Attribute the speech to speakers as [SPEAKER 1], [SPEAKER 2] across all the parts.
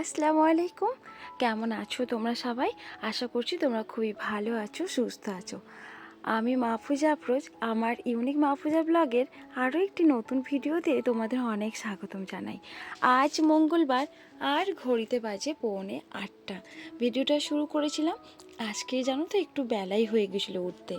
[SPEAKER 1] আসসালামু আলাইকুম। কেমন আছো তোমরা সবাই? আশা করছি তোমরা খুবই ভালো আছো, সুস্থ আছো। আমি মাহফুজা আফরোজ। আমার ইউনিক মাহফুজা ব্লগের আরও একটি নতুন ভিডিওতে তোমাদের অনেক স্বাগতম জানাই। আজ মঙ্গলবার আর ঘড়িতে বাজে পৌনে আটটা। ভিডিওটা শুরু করেছিলাম আজকে জানো তো একটু বেলাই হয়ে গেছিল উঠতে।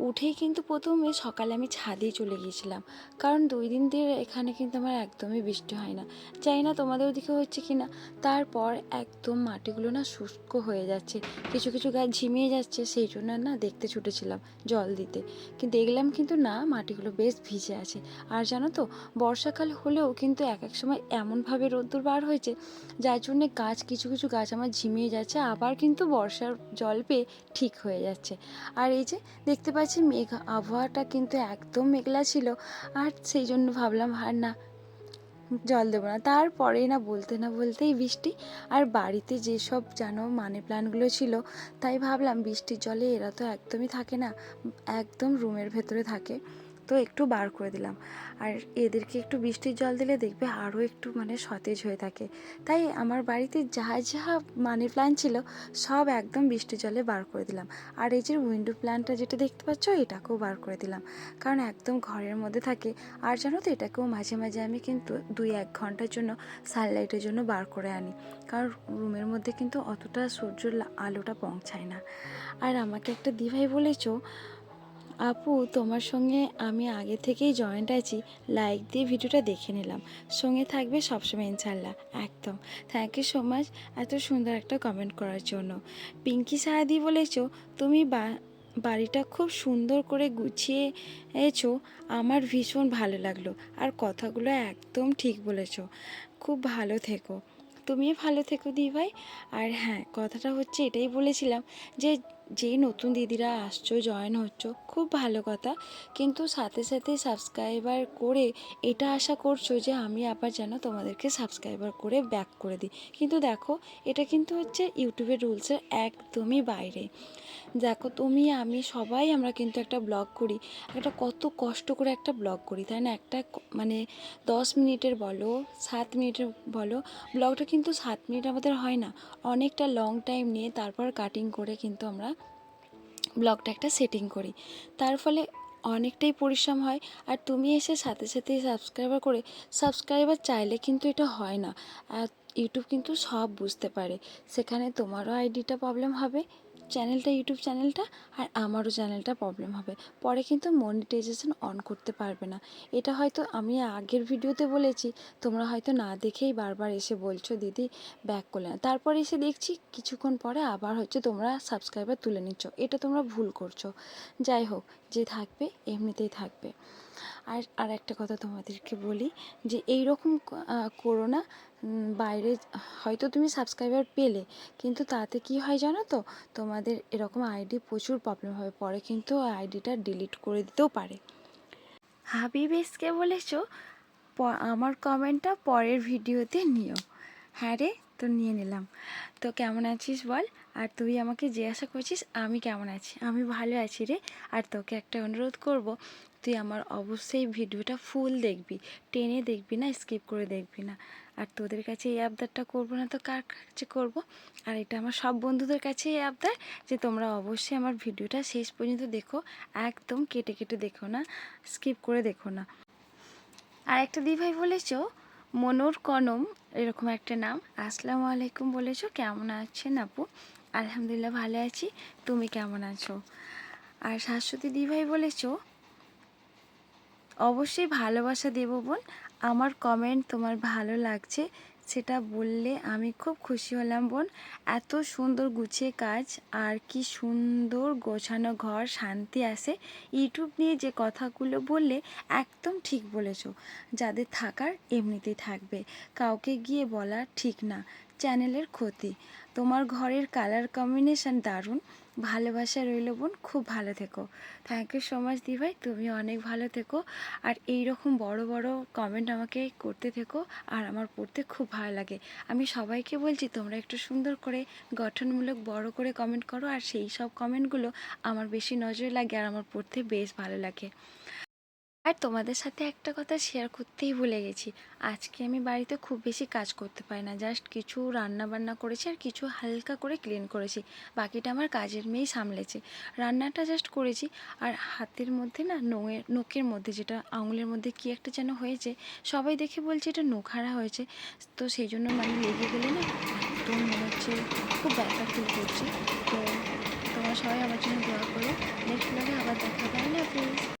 [SPEAKER 1] উঠেই কিন্তু প্রথমে সকালে আমি ছাদে চলে গিয়েছিলাম, কারণ দুই দিন ধরে এখানে কিন্তু আমার একদমই বৃষ্টি হয় না। জানি না তোমাদের ওদিকে হচ্ছে কি না তারপর একদম মাটিগুলো না শুষ্ক হয়ে যাচ্ছে, কিছু কিছু গাছ ঝিমিয়ে যাচ্ছে, সেই জন্য না দেখতে ছুটেছিলাম জল দিতে। কিন্তু দেখলাম কিন্তু না, মাটিগুলো বেশ ভিজে আছে। আর জানো তো, বর্ষাকাল হলেও কিন্তু এক এক সময় এমনভাবে রোদ্দুর বার হয়েছে যার জন্য গাছ, কিছু কিছু গাছ আমার ঝিমিয়ে যাচ্ছে, আবার কিন্তু বর্ষার জল পেয়ে ঠিক হয়ে যাচ্ছে। আর এই যে দেখতে পাচ্ছি মেঘ, আবহাওয়াটা কিন্তু একদম মেঘলা ছিল, আর সেই জন্য ভাবলাম, আর না, জল দেবো না। তারপরেই না বলতে, না বলতেই বৃষ্টি, আর বাড়িতে যেসব জানো মানি প্ল্যান্টগুলো ছিল, তাই ভাবলাম বৃষ্টির জলে এরা তো একদমই থাকে না, একদম রুমের ভেতরে থাকে। তো একটু বার করে দিলাম। আর এদেরকে একটু বৃষ্টির জল দিলে দেখবে আরও একটু মানে সতেজ হয়ে থাকে। তাই আমার বাড়িতে যা যা মানি প্ল্যান্ট ছিল, সব একদম বৃষ্টির জলে বার করে দিলাম। আর এই যে উইন্ডো প্ল্যান্টটা যেটা দেখতে পাচ্ছ, এটাকেও বার করে দিলাম। কারণ একদম ঘরের মধ্যে থাকে। আর জানো তো, এটাকেও মাঝে মাঝে আমি কিন্তু দুই এক ঘণ্টার জন্য সানলাইটের জন্য বার করে আনি। কারণ রুমের মধ্যে কিন্তু অতটা সূর্যের আলোটা পৌঁছায় না। আর আমাকে একটা দিভাই বলেছ আপু, তোমার সঙ্গে আমি আগে থেকেই জয়েন্ট আছি। লাইক দিয়ে ভিডিওটা দেখে নিলাম। সঙ্গে থাকবে সবসময় ইনশাল্লাহ একদম। থ্যাংক ইউ সো মাচ এত সুন্দর একটা কমেন্ট করার জন্য। পিঙ্কি সাহাদি বলেছ, তুমি বা, বাড়িটা খুব সুন্দর করে গুছিয়ে এছো। আমার ভীষণ ভালো লাগল। আর কথাগুলো একদম ঠিক বলেছ। খুব ভালো থেকো। তুমিও ভালো থেকো দি ভাই আর হ্যাঁ কথাটা হচ্ছে এটাই বলেছিলাম যে যেই নতুন দিদিরা আসছো জয়েন হচ্ছ, খুব ভালো কথা। কিন্তু সাথে সাথে সাবস্ক্রাইবার করে এটা আশা করছ যে আমি আবার যেন তোমাদেরকে সাবস্ক্রাইবার করে ব্যাক করে দিই। কিন্তু দেখো, এটা কিন্তু হচ্ছে ইউটিউবের রুলসের একদমই বাইরে। দেখো, তুমি, আমি সবাই আমরা কিন্তু একটা ব্লগ করি। একটা কত কষ্ট করে একটা ব্লগ করি, তাই না? একটা মানে দশ মিনিটের বলো, সাত মিনিটের বলো ব্লগটা কিন্তু সাত মিনিট আমাদের হয় না। অনেকটা লং টাইম নিয়ে তারপর কাটিং করে কিন্তু আমরা ব্লগটা একটা সেটিং করি। তার ফলে অনেকটাই পরিশ্রম হয়। আর তুমি এসে সাথে সাথে সাবস্ক্রাইবার করে সাবস্ক্রাইবার চাইলে কিন্তু এটা হয় না। আর ইউটিউব কিন্তু সব বুঝতে পারে। সেখানে তোমারও আইডিটা প্রবলেম হবে। চ্যানেলটা ইউটিউব চ্যানেলটা আর আমারও চ্যানেলটা প্রবলেম হবে। পরে কিন্তু মনিটাইজেশন অন করতে পারবে না। এটা হয়তো আমি আগের ভিডিওতে বলেছি, তোমরা হয়তো না দেখেই বারবার এসে বলছো, দিদি ব্যাক করলে না। তারপর এসে দেখছি, কিছুক্ষণ পরে আবার হচ্ছে তোমরা সাবস্ক্রাইবার তুলে নিচ্ছ। এটা তোমরা ভুল করছ। যাই হোক, যে থাকবে, এমনিতেই থাকবে। আর আর একটা কথা তোমাদেরকে বলি যে এই রকম করো না বাইরে, হয়তো তুমি সাবস্ক্রাইবার পেলে, কিন্তু তাতে কি হয় জানো তো? তোমাদের এরকম আইডি প্রচুর প্রবলেম হবে পরে কিন্তু আইডিটা ডিলিট করে দিতেও পারে। হাবিব এসকে বলেছ আমার কমেন্টটা পরের ভিডিওতে নিও। হ্যাঁ রে, তো নিয়ে নিলাম। তো কেমন আছিস বল? আর তুই আমাকে জিজ্ঞাসা করছিস, আমি কেমন আছি? আমি ভালো আছি রে। আর তোকে একটা অনুরোধ করব তুই আমার অবশ্যই ভিডিওটা ফুল দেখবি। টেনে দেখবি না স্কিপ করে দেখবি না। আর তোদের কাছে এই আবদারটা করব না তো কার কাছে করব? আর এটা আমার সব বন্ধুদের কাছে এই আবদার যে তোমরা অবশ্যই আমার ভিডিওটা শেষ পর্যন্ত দেখো, একদম কেটে কেটে দেখো না স্কিপ করে দেখো না। আর একটা দিভাই বলেছ, মনোর কনম, এরকম একটা নাম। আসসালামু আলাইকুম বলেছ, কেমন আছেন আপু? আলহামদুলিল্লাহ ভালো আছি, তুমি কেমন আছো? আর শাশ্বতী দিভাই বলেছ অবশ্যই ভালোবাসা দেব বোন। আমার কমেন্ট তোমার ভালো লাগছে, সেটা বললে আমি খুব খুশি হলাম বোন। এত সুন্দর গুছিয়ে কাজ, আর কি সুন্দর গোছানো ঘর, শান্তি আসে ইউটিউব নিয়ে যে কথাগুলো বললে একদম ঠিক বলেছ। যাদের থাকার এমনিতেই থাকবে। কাউকে গিয়ে বলা ঠিক না। চ্যানেলের ক্ষতি। তোমার ঘরের কালার কম্বিনেশন দারুণ। ভালোবাসা রইল বোন, খুব ভালো থেকো। থ্যাংক ইউ সো মাচ দিভাই তুমি অনেক ভালো থেকো। আর এই রকম বড় বড় কমেন্ট আমাকে করতে থেকো, আর আমার পড়তে খুব ভালো লাগে। আমি সবাইকে বলছি, তোমরা একটু সুন্দর করে, গঠনমূলক বড় করে কমেন্ট করো, আর সেই সব কমেন্টগুলো আমার বেশি নজরে লাগে, আর আমার পড়তে বেশ ভালো লাগে। আর তোমাদের সাথে একটা কথা শেয়ার করতেই ভুলে গেছি। আজকে আমি বাড়িতে খুব বেশি কাজ করতে পারি না। জাস্ট কিছু রান্না বান্না করেছি আর কিছু হালকা করে ক্লিন করেছি। বাকিটা আমার কাজের মেয়েই সামলেছে। রান্নাটা জাস্ট করেছি আর হাতের মধ্যে না নোয়ের নোকের মধ্যে যেটা আঙুলের মধ্যে কি একটা যেন হয়েছে, সবাই দেখে বলছে এটা নোখ হারা হয়েছে। তো সেই জন্য মানে লেগে গেলে না একদম মনে হচ্ছে খুব ব্যথা ফিল করছি। তো তোমরা সবাই আমার জন্য দোয়া করো। নেক্সট ব্লগে আবার দেখা পাই না প্লিজ